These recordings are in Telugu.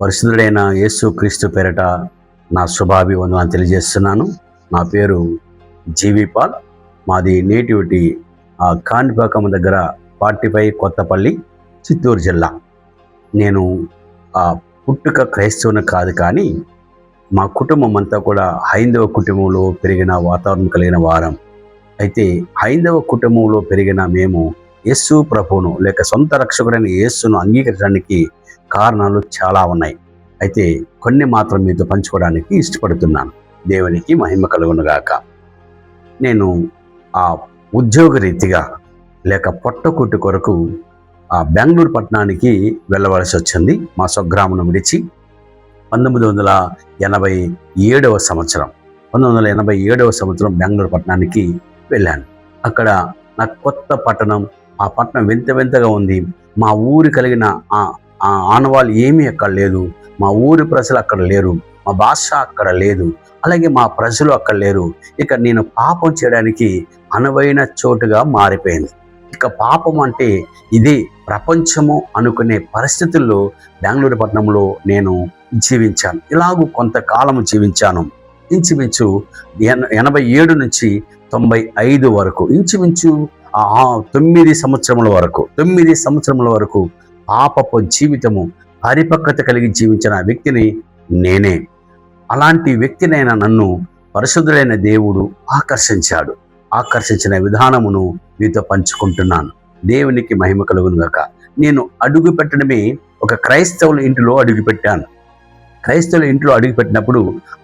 పరిశుద్ధుడైన యేసు క్రీస్తు పేరట నా శుభాభివందనాలు తెలియజేస్తున్నాను. నా పేరు జీవి పాల్. మాది నేటివిటీ ఆ కాణిపాకం దగ్గర ఫార్టీ ఫైవ్ కొత్తపల్లి చిత్తూరు జిల్లా. నేను ఆ పుట్టుక క్రైస్తవుని కాదు కానీ మా కుటుంబం అంతా కూడా హైందవ కుటుంబంలో పెరిగిన వాతావరణం కలిగిన వారం. అయితే హైందవ కుటుంబంలో పెరిగిన మేము యేసు ప్రభువును లేక సొంత రక్షకుడైన యేసును అంగీకరించడానికి కారణాలు చాలా ఉన్నాయి. అయితే కొన్ని మాత్రం మీతో పంచుకోవడానికి ఇష్టపడుతున్నాను. దేవునికి మహిమ కలుగునుగాక నేను ఆ ఉద్యోగ రీతిగా లేక పొట్టకుట్టు కొరకు ఆ బెంగళూరు పట్టణానికి వెళ్ళవలసి వచ్చింది. మా స్వగ్రామం విడిచి పంతొమ్మిది వందల ఎనభై ఏడవ సంవత్సరం పంతొమ్మిది వందల ఎనభై ఏడవ సంవత్సరం బెంగళూరు పట్టణానికి వెళ్ళాను. అక్కడ నా కొత్త పట్టణం ఆ పట్టణం వింత వింతగా ఉంది. మా ఊరి కలిగిన ఆ ఆ ఆనవాళ్ళు ఏమీ అక్కడ లేదు. మా ఊరి ప్రజలు అక్కడ లేరు. మా భాష అక్కడ లేదు. అలాగే మా ప్రజలు అక్కడ లేరు. ఇక నేను పాపం చేయడానికి అనువైన చోటుగా మారిపోయింది. ఇక పాపం అంటే ఇది ప్రపంచము అనుకునే పరిస్థితుల్లో బెంగళూరు పట్టణంలో నేను జీవించాను. ఇలాగూ కొంతకాలం జీవించాను. ఇంచుమించు ఎన- ఎనభై ఏడు నుంచి తొంభై ఐదు వరకు. ఇంచుమించు తొమ్మిది సంవత్సరముల వరకు తొమ్మిది సంవత్సరముల వరకు పాపపు జీవితము పరిపక్వత కలిగి జీవించిన వ్యక్తిని నేనే. అలాంటి వ్యక్తినైన నన్ను పరిశుద్ధుడైన దేవుడు ఆకర్షించాడు. ఆకర్షించిన విధానమును మీతో పంచుకుంటున్నాను. దేవునికి మహిమ కలుగునుగాక నేను అడుగు పెట్టడమే ఒక క్రైస్తవుల ఇంటిలో అడుగు పెట్టాను క్రైస్తవుల ఇంట్లో అడుగుపెట్టినప్పుడు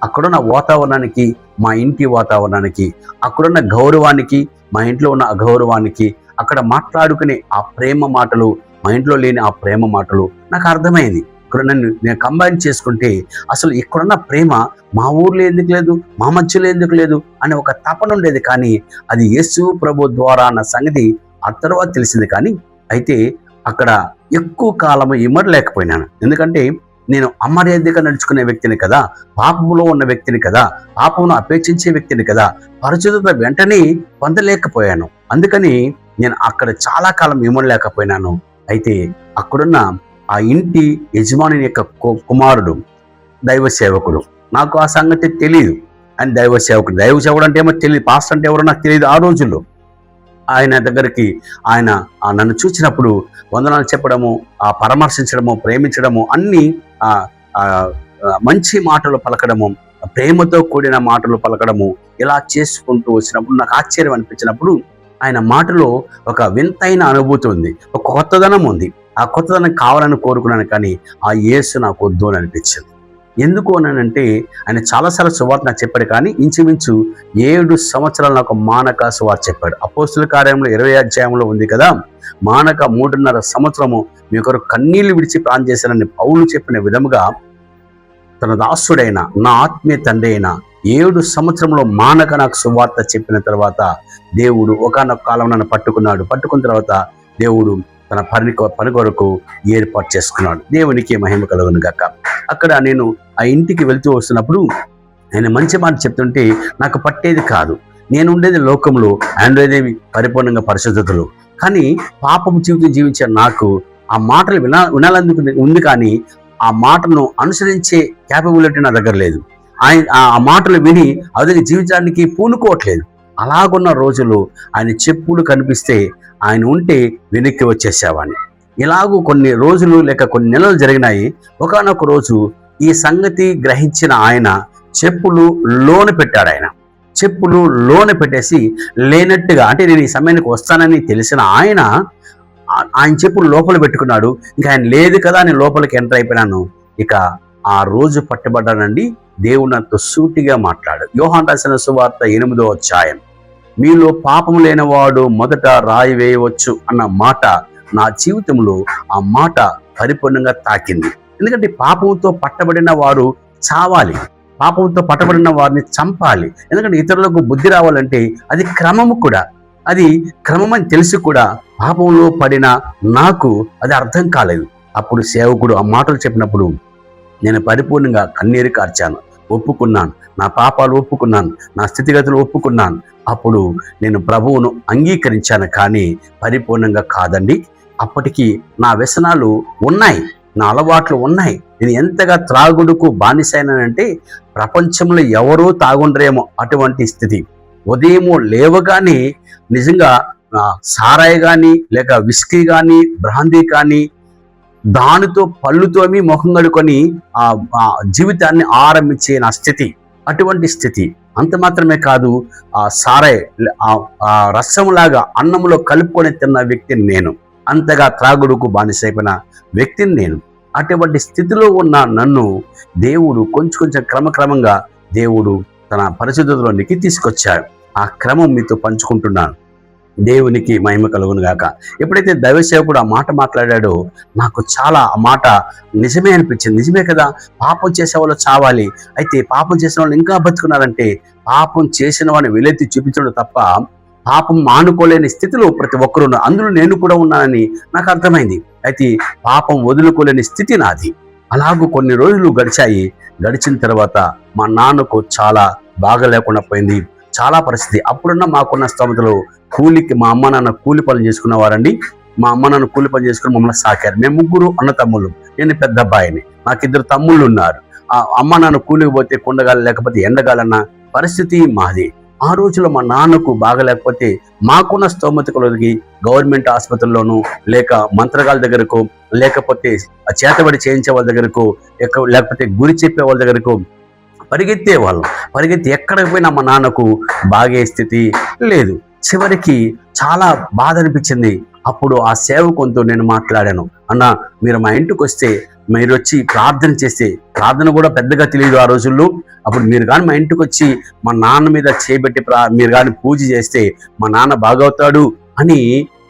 అక్కడున్న వాతావరణానికి మా ఇంటి వాతావరణానికి అక్కడున్న గౌరవానికి మా ఇంట్లో ఉన్న అగౌరవానికి అక్కడ మాట్లాడుకునే ఆ ప్రేమ మాటలు మా ఇంట్లో లేని ఆ ప్రేమ మాటలు నాకు అర్థమైంది. ఇక్కడ నన్ను నేను కంబైన్ చేసుకుంటే అసలు ఇక్కడున్న ప్రేమ మా ఊర్లో ఎందుకు లేదు మా మధ్యలో ఎందుకు లేదు అనే ఒక తపన ఉండేది. కానీ అది యేసు ప్రభు ద్వారా అన్న సంగతి ఆ తర్వాత తెలిసింది. కానీ అయితే అక్కడ ఎక్కువ కాలం ఇమ్మడలేకపోయినాను ఎందుకంటే నేను అమర్యాదగా నడుచుకునే వ్యక్తిని కదా పాపములో ఉన్న వ్యక్తిని కదా పాపమును అపేక్షించే వ్యక్తిని కదా పరిశుద్ధత వెంటనే పొందలేకపోయాను. అందుకని నేను అక్కడ చాలా కాలం ఇమ్మడలేకపోయినాను అయితే అక్కడున్న ఆ ఇంటి యజమాని యొక్క కు- కుమారుడు దైవ సేవకుడు నాకు ఆ సంగతి తెలియదు అని దైవ సేవకుడు దైవ సేవకుడు అంటే ఏమో తెలియదు పాస్టర్ అంటే ఎవరో నాకు తెలియదు ఆ రోజుల్లో. ఆయన దగ్గరికి ఆయన నన్ను చూసినప్పుడు వందనాలు చెప్పడము ఆ పరామర్శించడము ప్రేమించడము అన్నీ ఆ మంచి మాటలు పలకడము ప్రేమతో కూడిన మాటలు పలకడము ఇలా చేసుకుంటూ వచ్చినప్పుడు నాకు ఆశ్చర్యం అనిపించినప్పుడు ఆయన మాటలో ఒక వింతైన అనుభూతి ఉంది ఒక కొత్తదనం ఉంది. ఆ కొత్తదనం కావాలని కోరుకున్నాను కానీ ఆ యేసు నాకు వద్దు అని అనిపించింది. ఎందుకు అనంటే ఆయన చాలాసార్లు సువార్త నాకు చెప్పాడు కానీ ఇంచుమించు ఏడు సంవత్సరాలు నాకు మానక సువార్త చెప్పాడు. అపోస్తుల కార్యంలో ఇరవై అధ్యాయంలో ఉంది కదా మానక మూడున్నర సంవత్సరము మీ ఒకరు కన్నీళ్ళు విడిచి ప్రాణం చేశానని పౌలు చెప్పిన విధముగా తన దాసుడైన నా ఆత్మీయ తండ్రి అయిన ఏడు సంవత్సరంలో మానక నాకు సువార్త చెప్పిన తర్వాత దేవుడు ఒకనొక కాలం నన్ను పట్టుకున్నాడు. పట్టుకున్న తర్వాత దేవుడు తన పని కొ- పని కొరకు ఏర్పాటు చేసుకున్నాడు. దేవునికి మహిమ కలుగును గాక. అక్కడ నేను ఆ ఇంటికి వెళ్తూ వస్తున్నప్పుడు ఆయన మంచి మాట చెప్తుంటే నాకు పట్టేది కాదు. నేను ఉండేది లోకంలో ఆయన పరిపూర్ణంగా పరిశుద్ధతలు. కానీ పాపం జీవితం జీవించే నాకు ఆ మాటలు వినా వినాలందుకు ఉంది కానీ ఆ మాటను అనుసరించే క్యాపబిలిటీ నా దగ్గర లేదు. ఆయన ఆ- ఆ మాటలు విని అదే జీవించడానికి పూనుకోవట్లేదు. అలాగున్న రోజులు ఆయన చెప్పులు కనిపిస్తే ఆయన ఉంటే వెనక్కి వచ్చేసేవాడిని. ఇలాగూ కొన్ని రోజులు లేక కొన్ని నెలలు జరిగినాయి. ఒకనొక రోజు ఈ సంగతి గ్రహించిన ఆయన చెప్పులు లోన పెట్టాడు ఆయన. చెప్పులు లోన పెట్టేసి లేనట్టుగా అంటే నేను ఈ సమయానికి వస్తానని తెలిసిన ఆయన ఆయన చెప్పులు లోపల పెట్టుకున్నాడు. ఇంకా ఆయన లేదు కదా నేను లోపలికి ఎంటర్ అయిపోయినాను. ఇక ఆ రోజు పట్టుబడ్డానండి. దేవుడు నాతో సూటిగా మాట్లాడు యోహాన్ రాసిన సువార్త ఎనిమిదో అధ్యాయం. మీలో పాపం లేనివాడు మొదట రాయి వేయవచ్చు అన్న మాట నా జీవితంలో ఆ మాట పరిపూర్ణంగా తాకింది. ఎందుకంటే పాపంతో పట్టబడిన వారు చావాలి. పాపంతో పట్టబడిన వారిని చంపాలి. ఎందుకంటే ఇతరులకు బుద్ధి రావాలంటే అది క్రమము కూడా. అది క్రమం అని తెలిసి కూడా పాపంలో పడిన నాకు అది అర్థం కాలేదు. అప్పుడు సేవకుడు ఆ మాటలు చెప్పినప్పుడు నేను పరిపూర్ణంగా కన్నీరు కార్చాను. ఒప్పుకున్నాను. నా పాపాలు ఒప్పుకున్నాను. నా స్థితిగతులు ఒప్పుకున్నాను. అప్పుడు నేను ప్రభువును అంగీకరించాను కానీ పరిపూర్ణంగా కాదండి. అప్పటికి నా వ్యసనాలు ఉన్నాయి నా అలవాట్లు ఉన్నాయి. నేను ఎంతగా త్రాగుడుకు బానిసైనానంటే ప్రపంచంలో ఎవరూ తాగుండరేమో అటువంటి స్థితి. ఉదయము లేవగానే నిజంగా సారాయి కానీ లేక విస్కీ కానీ బ్రాందీ కానీ దానితో పళ్ళుతోమి ముఖం కడుకొని ఆ జీవితాన్ని ఆరంభించే నా స్థితి. అటువంటి స్థితి. అంత మాత్రమే కాదు ఆ సారాయ్ ఆ- ఆ రసంలాగా అన్నంలో కలుపుకొని తిన్న వ్యక్తిని నేను. అంతగా త్రాగుడుకు బానిసైపోయిన వ్యక్తిని నేను. అటువంటి స్థితిలో ఉన్న నన్ను దేవుడు కొంచెం కొంచెం క్రమక్రమంగా దేవుడు తన పరిశుద్ధతలోనికి తీసుకొచ్చాడు. ఆ క్రమం మీతో పంచుకుంటున్నాను. దేవునికి మహిమ కలుగును గాక. ఎప్పుడైతే దైవసేవకుడు ఆ మాట మాట్లాడాడో నాకు చాలా ఆ మాట నిజమే అనిపించింది. నిజమే కదా? పాపం చేసే వాళ్ళు చావాలి. అయితే పాపం చేసిన వాళ్ళు ఇంకా బతుకున్నారంటే పాపం చేసిన వాడిని వెలెత్తి చూపించడం తప్ప పాపం మానుకోలేని స్థితిలో ప్రతి ఒక్కరు అందులో నేను కూడా ఉన్నానని నాకు అర్థమైంది. అయితే పాపం వదులుకోలేని స్థితి నాది. అలాగూ కొన్ని రోజులు గడిచాయి. గడిచిన తర్వాత మా నాన్నకు చాలా బాగా లేకుండా పోయింది. చాలా పరిస్థితి. అప్పుడున్న మాకున్న స్తోమతలు కూలికి మా అమ్మ నాన్న కూలి పనులు చేసుకున్నవారండి మా అమ్మ నాన్న కూలి పని చేసుకుని మమ్మల్ని సాకారు. మేము ముగ్గురు అన్న తమ్ముళ్ళు నేను పెద్ద అబ్బాయిని. నాకు ఇద్దరు తమ్ముళ్ళు ఉన్నారు. ఆ అమ్మ నాన్న కూలికి పోతే కుండగాలి లేకపోతే ఎండగాలన్న పరిస్థితి మాది. ఆ రోజులో మా నాన్నకు బాగలేకపోతే మాకున్న స్తోమత కొలదికి గవర్నమెంట్ ఆసుపత్రిలోనూ లేక మంత్రగాల దగ్గరకు లేకపోతే చేతబడి చేయించే వాళ్ళ దగ్గరకు లేకపోతే గురి చెప్పే వాళ్ళ దగ్గరకు పరిగెత్తే వాళ్ళం. పరిగెత్తి ఎక్కడికి పోయినా మా నాన్నకు బాగే స్థితి లేదు. చివరికి చాలా బాధ అనిపించింది. అప్పుడు ఆ సేవకునితో నేను మాట్లాడాను. అన్న మీరు మా ఇంటికి వస్తే మీరు వచ్చి ప్రార్థన చేస్తే ప్రార్థన కూడా పెద్దగా తెలియదు ఆ రోజుల్లో. అప్పుడు మీరు కానీ మా ఇంటికి వచ్చి మా నాన్న మీద చేపెట్టి ప్రా మీరు కానీ పూజ చేస్తే మా నాన్న బాగవుతాడు అని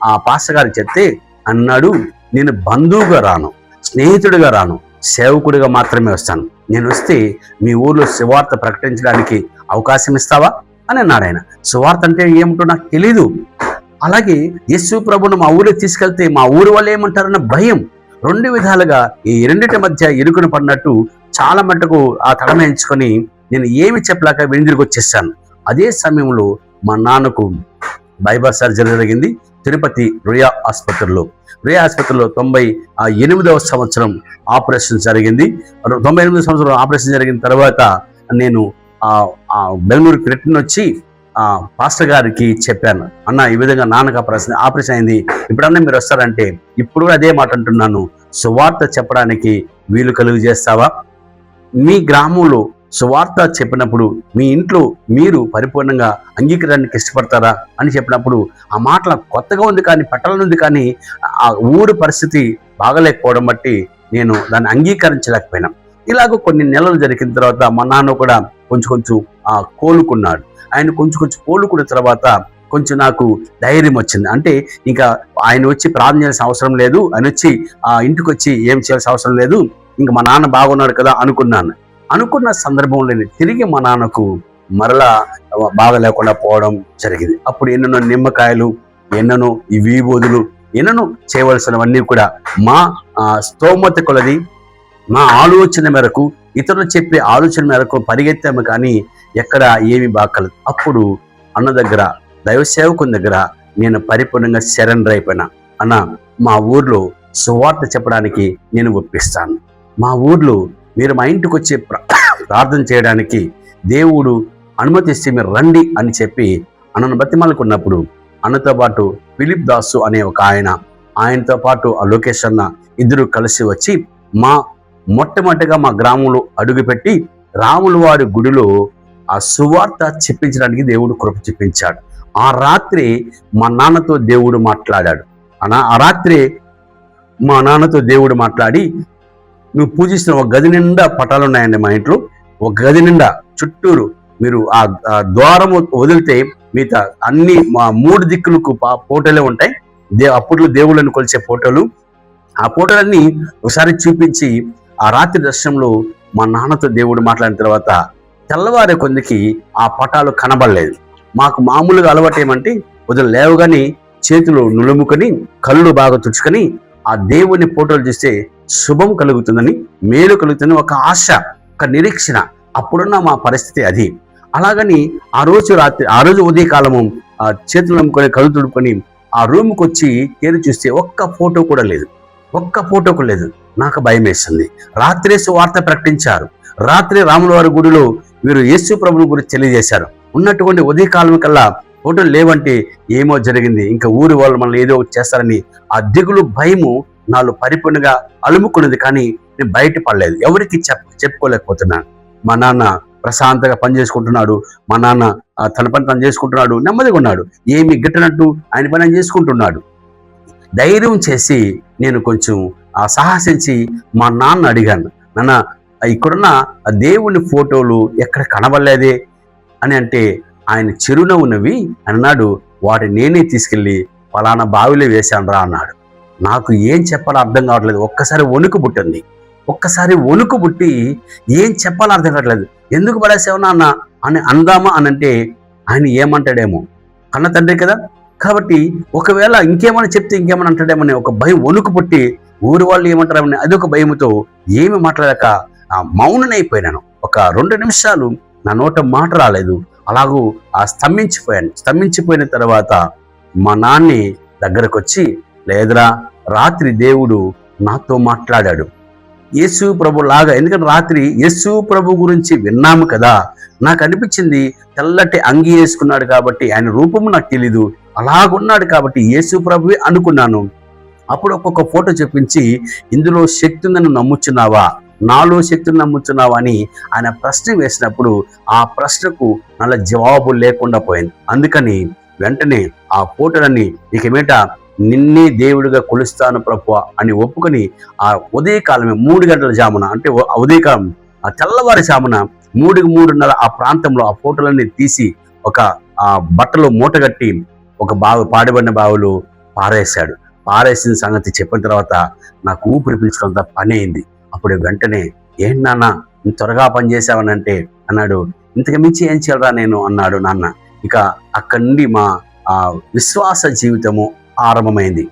ఆ పాస్టర్ గారికి చెప్తే అన్నాడు నేను బంధువుగా రాను స్నేహితుడిగా రాను సేవకుడిగా మాత్రమే వస్తాను. నేను వస్తే మీ ఊర్లో శివార్త ప్రకటించడానికి అవకాశం ఇస్తావా? అని అన్నాడు ఆయన. సువార్త అంటే ఏమిటో నాకు తెలీదు. అలాగే యేసు ప్రభును మా ఊరికి తీసుకెళ్తే మా ఊరి వాళ్ళు ఏమంటారన్న భయం రెండు విధాలుగా ఈ రెండిటి మధ్య ఇరుకున పడినట్టు చాలా మటుకు ఆ తడమేయించుకొని నేను ఏమి చెప్పలేక వెనుదిరిగి వచ్చేసాను. అదే సమయంలో మా నాన్నకు బైబర్ సర్జరీ జరిగింది. తిరుపతి రియా ఆసుపత్రిలో. రియా ఆసుపత్రిలో తొంభై ఎనిమిదవ సంవత్సరం ఆపరేషన్ జరిగింది. తొంభై ఎనిమిదవ సంవత్సరం ఆపరేషన్ జరిగిన తర్వాత నేను బెంగళూరుకి రిటర్న్ వచ్చి ఆ పాస్టర్ గారికి చెప్పాను. అన్న ఈ విధంగా నాన్నకు ఆపరేషన్ ఆపరేషన్ అయింది. ఇప్పుడన్నా మీరు వస్తారంటే ఇప్పుడు అదే మాట అంటున్నాను. సువార్త చెప్పడానికి వీలు కలుగు చేస్తావా? మీ గ్రామంలో సువార్త చెప్పినప్పుడు మీ ఇంట్లో మీరు పరిపూర్ణంగా అంగీకరానికి ఇష్టపడతారా అని చెప్పినప్పుడు ఆ మాటల కొత్తగా ఉంది కానీ పట్టాలనుంది కానీ ఆ ఊరు పరిస్థితి బాగలేకపోవడం బట్టి నేను దాన్ని అంగీకరించలేకపోయినా. ఇలాగ కొన్ని నెలలు జరిగిన తర్వాత మా నాన్న కూడా కొంచెం కొంచెం ఆ, కోలుకున్నాడు. ఆయన కొంచెం కొంచెం కోలుకున్న తర్వాత కొంచెం నాకు ధైర్యం వచ్చింది. అంటే ఇంకా ఆయన వచ్చి ప్రార్థన చేయాల్సిన అవసరం లేదు. ఆయన వచ్చి ఆ ఇంటికి వచ్చి ఏం చేయాల్సిన అవసరం లేదు. ఇంకా మా నాన్న బాగున్నాడు కదా అనుకున్నాను. అనుకున్న సందర్భంలోనే తిరిగి మా నాన్నకు మరలా బాగా లేకుండా పోవడం జరిగింది. అప్పుడు ఎన్నెన్నో నిమ్మకాయలు ఎన్నెన్నో ఈ వీబోధులు ఎన్నెన్నో చేయవలసినవన్నీ కూడా మా స్తోమత కొలది మా ఆలోచన మేరకు ఇతరులు చెప్పే ఆలోచన మేరకు పరిగెత్తాము కానీ ఎక్కడ ఏమి బాకలేదు అప్పుడు అన్న దగ్గర దైవ సేవకుని దగ్గర నేను పరిపూర్ణంగా సరెండర్ అయిపోయినా. అన్న మా ఊర్లో సువార్త చెప్పడానికి నేను ఒప్పిస్తాను. మా ఊర్లో మీరు మా ఇంటికి వచ్చి ప్రార్థన చేయడానికి దేవుడు అనుమతిస్తే మీరు రండి అని చెప్పి అన్నను బతిమాలకున్నప్పుడు అన్నతో పాటు ఫిలిప్ దాసు అనే ఒక ఆయన ఆయనతో పాటు ఆ లోకేష్ అన్న ఇద్దరు కలిసి వచ్చి మా మొట్టమొదటిగా మా గ్రామంలో అడుగుపెట్టి రాముల వారి గుడిలో ఆ సువార్త చెప్పించడానికి దేవుడు కృప చెప్పించాడు ఆ రాత్రి మా నాన్నతో దేవుడు మాట్లాడాడు. అనా ఆ రాత్రి మా నాన్నతో దేవుడు మాట్లాడి నువ్వు పూజిస్తున్న ఒక గది నిండా పటాలు ఉన్నాయండి మా ఇంట్లో. ఒక గది నిండా చుట్టూరు మీరు ఆ ద్వారము వదిలితే మిగతా అన్ని మా మూడు దిక్కులకు పా- ఫోటోలే ఉంటాయి. దే అప్పట్లో దేవుళ్ళని కొలిచే ఫోటోలు. ఆ ఫోటోలన్నీ ఒకసారి చూపించి ఆ రాత్రి దర్శనంలో మా నాన్నతో దేవుడు మాట్లాడిన తర్వాత తెల్లవారే కొందికి ఆ పటాలు కనబడలేదు. మాకు మామూలుగా అలవాటు ఏమంటే ఉదయం లేవగానే చేతులు నులుముకొని కళ్ళు బాగా తుడుచుకొని ఆ దేవుని ఫోటోలు చూస్తే శుభం కలుగుతుందని మేలు కలుగుతుందని ఒక ఆశ ఒక నిరీక్షణ. అప్పుడున్న మా పరిస్థితి అది. అలాగని ఆ రోజు రాత్రి ఆ రోజు ఉదయకాలము ఆ చేతులు నమ్ముకొని కళ్ళు తుడుకొని ఆ రూమ్కి వచ్చి తేరు చూస్తే ఒక్క ఫోటో కూడా లేదు. ఒక్క ఫోటో కూడా లేదు. నాకు భయం వేసింది. రాత్రే సువార్త ప్రకటించారు. రాత్రి రాములవారి గుడిలో వీరు యేసు ప్రభుని గురించి తెలియజేశారు. ఉన్నటువంటి ఉదయకాలం కల్లా ఫోటోలు లేవంటే ఏమో జరిగింది. ఇంకా ఊరి వాళ్ళు మనల్ని ఏదో ఒకటి చేస్తారని ఆ దిగులు భయము నాలో పరిపూర్ణంగా అలుముకున్నది కానీ నేను బయట పడలేదు. ఎవరికి చెప్ చెప్పుకోలేకపోతున్నాను. మా నాన్న ప్రశాంతంగా పని చేసుకుంటున్నాడు. మా నాన్న ఆ, తన పని తను చేసుకుంటున్నాడు. నెమ్మదిగా ఉన్నాడు. ఏమి గిట్టనట్టు ఆయన పని ఆయన చేసుకుంటున్నాడు. ధైర్యం చేసి నేను కొంచెం ఆ సాహసించి మా నాన్న అడిగాను. నాన్న ఇక్కడున్న ఆ దేవుని ఫోటోలు ఎక్కడ కనబడలేదే? అని అంటే ఆయన చిరునవ్వునవి అన్నాడు వాటి నేనే తీసుకెళ్ళి ఫలానా బావిలో వేశాను రా అన్నాడు. నాకు ఏం చెప్పాలో అర్థం కావట్లేదు. ఒక్కసారి వణుకు పుట్టింది. ఒక్కసారి వణుకు పుట్టి ఏం చెప్పాలో అర్థం కావట్లేదు. ఎందుకు పడేసావు నాన్న? అని అందామా అని అంటే ఆయన ఏమంటాడేమో కన్న తండ్రి కదా. కాబట్టి ఒకవేళ ఇంకేమైనా చెప్తే ఇంకేమైనా అంటాడేమని ఒక భయం వణుకు పుట్టి ఊరి వాళ్ళు ఏమంటారని అదొక భయంతో ఏమి మాట్లాడక ఆ మౌననైపోయినాను ఒక రెండు నిమిషాలు నా నోట మాట రాలేదు. అలాగూ ఆ స్తంభించిపోయాను. స్తంభించిపోయిన తర్వాత మా నాన్ని దగ్గరకు వచ్చి లేదురా రాత్రి దేవుడు నాతో మాట్లాడాడు. యేసు ప్రభు లాగా ఎందుకంటే రాత్రి యేసు ప్రభు గురించి విన్నాము కదా నాకు అనిపించింది తెల్లటి అంగి వేసుకున్నాడు కాబట్టి ఆయన రూపము నాకు తెలీదు. అలాగున్నాడు కాబట్టి యేసు ప్రభువే అనుకున్నాను. అప్పుడు ఒక్కొక్క ఫోటో చెప్పించి ఇందులో శక్తి ఉందని నమ్ముచున్నావా? నాలో శక్తిని నమ్ముచున్నావు అని ఆయన ప్రశ్న వేసినప్పుడు ఆ ప్రశ్నకు నల్ల జవాబు లేకుండా పోయింది. అందుకని వెంటనే ఆ ఫోటోలన్నీ ఇక మీట నిన్నే దేవుడిగా కొలుస్తాను ప్రభు అని ఒప్పుకొని ఆ ఉదయకాలమే మూడు గంటల జామున అంటే ఉదయకాలం ఆ తెల్లవారి జామున మూడుకి మూడున్నర ఆ ప్రాంతంలో ఆ ఫోటోలన్నీ తీసి ఒక ఆ బట్టలు మూటగట్టి ఒక బావి పాడిబడిన బావులు పారేశాడు. పారేసిన సంగతి చెప్పిన తర్వాత నాకు ఊపిరి పీల్చుకున్నంత పని అయింది. అప్పుడు వెంటనే ఏం నాన్న త్వరగా పని చేసావనంటే? అన్నాడు. ఇంతకు మించి ఏం చేయాలరా నేను? అన్నాడు నాన్న. ఇక అక్కడి నుండి మా ఆ విశ్వాస జీవితము ఆరంభమైంది.